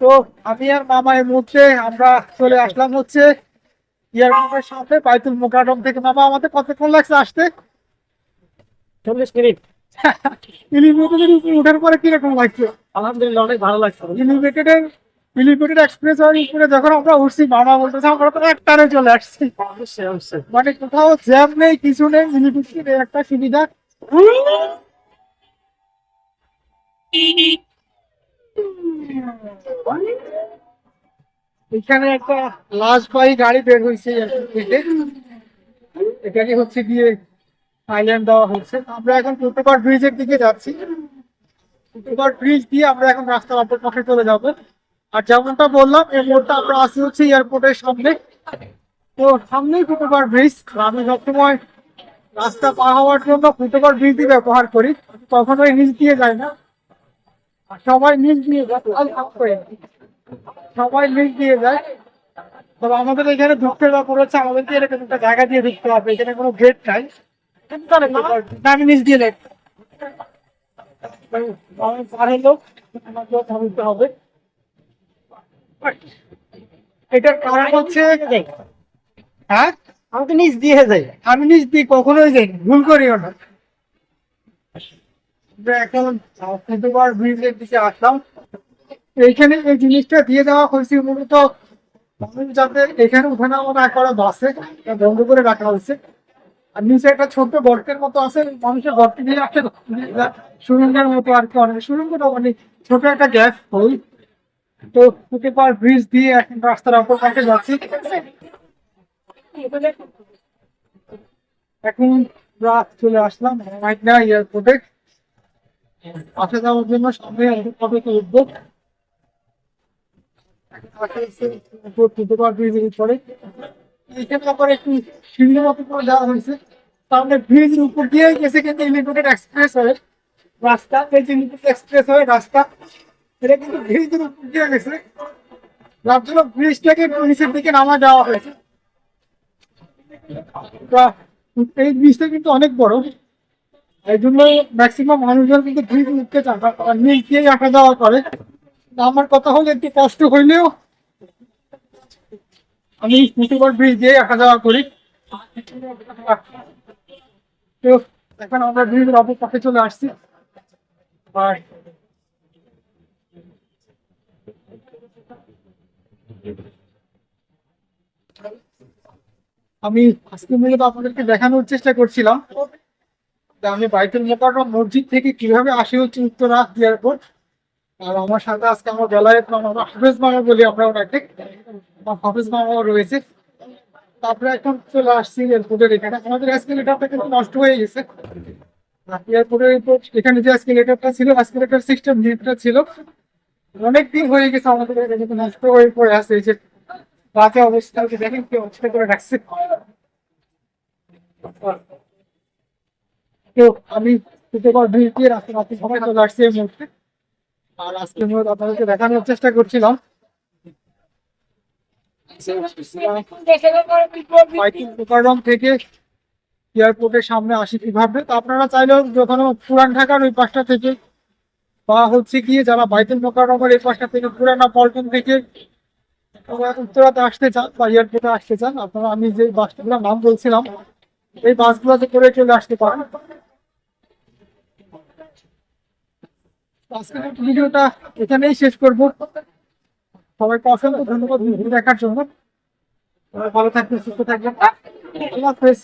তো আমি আর মামা এই মুহূর্তে আমরা চলে আসলাম হচ্ছে এয়ারপোর্টের সামনে বাইতুল থেকে। মামা আমাদের কতক্ষণ লাগছে আসতে? চল্লিশ মিনিট। এলিভেটেডের উপরে ওঠার পরে কীরকম লাগছে? আলহামদুলিল্লাহ অনেক ভালো লাগছে। এলিভেটেডের এলিভেটেড এক্সপ্রেস ওয়ার উপরে যখন আমরা উঠছি মামা বলতেছে আমরা তো একটারে চলে আসছি। অবশ্যই অবশ্যই। মানে কোথাও জ্যাম নেই কিছু নেই এলিভেটেড একটা সুবিধা। এখানে একটা লাশ বাই গাড়ি বের হয়েছে এটাকে হচ্ছে গিয়ে আইল্যান্ড দেওয়া হচ্ছে আমরা এখন ফুটওভার ব্রিজের দিকে যাচ্ছি। ফুটওভার ব্রিজ দিয়ে আমরা এখন রাস্তার অপর পাশে চলে যাব। আর যেমনটা বললাম, এই মোড়টা আমরা আসি হচ্ছে এয়ারপোর্টের সামনে। তো সামনেই ফুটওভার ব্রিজ। আমি সবসময় রাস্তা পার হওয়ার জন্য ফুটওভার ব্রিজই ব্যবহার করি। কখনোই নিচ দিয়ে যায় না। সবাই নিচ দিয়ে যায়। সবাই নিচ দিয়ে যায়। তবে আমাদের এখানে ঢুকতে ব্যাপার হচ্ছে, আমাদেরকে এরকম একটা জায়গা দিয়ে ঢুকতে হবে। এখানে কোনো গেট নাই। আমি নিচ দিয়ে যাই। আমি পার এটার কারণ হচ্ছে হ্যাঁ? আমি তো নিচ দিয়ে যাই। আমি নিজ দিয়ে কখনোই যাই ভুল করিও না। ব্রিজের দিকে আসলাম। এইখানে এই জিনিসটা দিয়ে দেওয়া হয়েছে মূলত মানুষ যাতে এখানে উঠে নামা না করে বাসে বন্ধ করে রাখা হয়েছে। আর নিচে একটা ছোট্ট গর্তের মতো আছে মানুষের গর্তে দিয়ে রাখতে সুরঙ্গের মতো আর কি অনেক সুরঙ্গ না মানে ছোট একটা গ্যাস হোল তো ফুটবল ব্রিজ দিয়ে এখন রাস্তার অপর পাশে যাচ্ছি। এখন রাত চলে আসলাম মাইকনা এয়ারপোর্টে আসা যাওয়ার জন্য তো উঠবো এখানে আবার একটু হয়েছে উপর দিয়ে গেছে কিন্তু এক্সপ্রেস রাস্তা, এই এক্সপ্রেস হয়ে রাস্তা, এটা কিন্তু ব্রিজের উপর দিয়ে গেছে। যার জন্য দিকে নামা হয়েছে। এই ব্রিজটা কিন্তু অনেক বড়। এই জন্য ম্যাক্সিমাম মানুষজন কিন্তু ব্রিজ উঠতে নিচ দিয়েই আসা যাওয়া করে। আমার কথা হলো, একটু কষ্ট হইলেও আমি মুটিবার ব্রিজ দিয়ে আসা যাওয়া করি। তো এখন আমরা ব্রিজের অপর পাশে চলে আসছি। আমি আজকে মূলত আপনাদেরকে দেখানোর চেষ্টা করছিলাম। যে আমি বাইতুল মোকাররম মসজিদ থেকে কীভাবে আসি হচ্ছে উত্তরা এয়ারপোর্ট? আর আমার সাথে আজকে আমার বেলায় আমরা হাফেজ মামা বলি আমরা ওনাকে আমার হাফেজ মামাও রয়েছে। তারপরে এখন চলে আসছি এয়ারপোর্টের এখানে। আমাদের এসকেলেটারটা কিন্তু নষ্ট হয়ে গেছে। এয়ারপোর্টের এখানে যে এসকেলেটারটা ছিল এসকেলেটার সিস্টেম যেটা ছিল। অনেক দিন হয়ে গেছে আমাদের কিন্তু নষ্ট হয়ে পড়ে আছে। এই যে বাজে অবস্থা, দেখেন কি অবস্থা করে রাখছে। তো আমি আর দেখানোর চেষ্টা করছিলাম। থেকে এয়ারপোর্টের সামনে আসি কীভাবে? তো আপনারা চাইলেও যখন পুরান ঢাকার ওই পাশটা থেকে বা হচ্ছে গিয়ে যারা বাইতুল মোকাররমের এই পাশটা থেকে পুরানা পল্টন থেকে উত্তরাতে আসতে চান বা এয়ারপোর্টে আসতে চান, আপনারা আমি যে বাসগুলোর নাম বলছিলাম, এই বাসগুলোতে করে চলে আসতে পারেন। আজকের ভিডিওটা এখানেই শেষ করব। সবাইকে অসংখ্য ধন্যবাদ ভিডিও দেখার জন্য। ভালো থাকবেন, সুস্থ থাকবেন। আল্লাহ হাফেজ।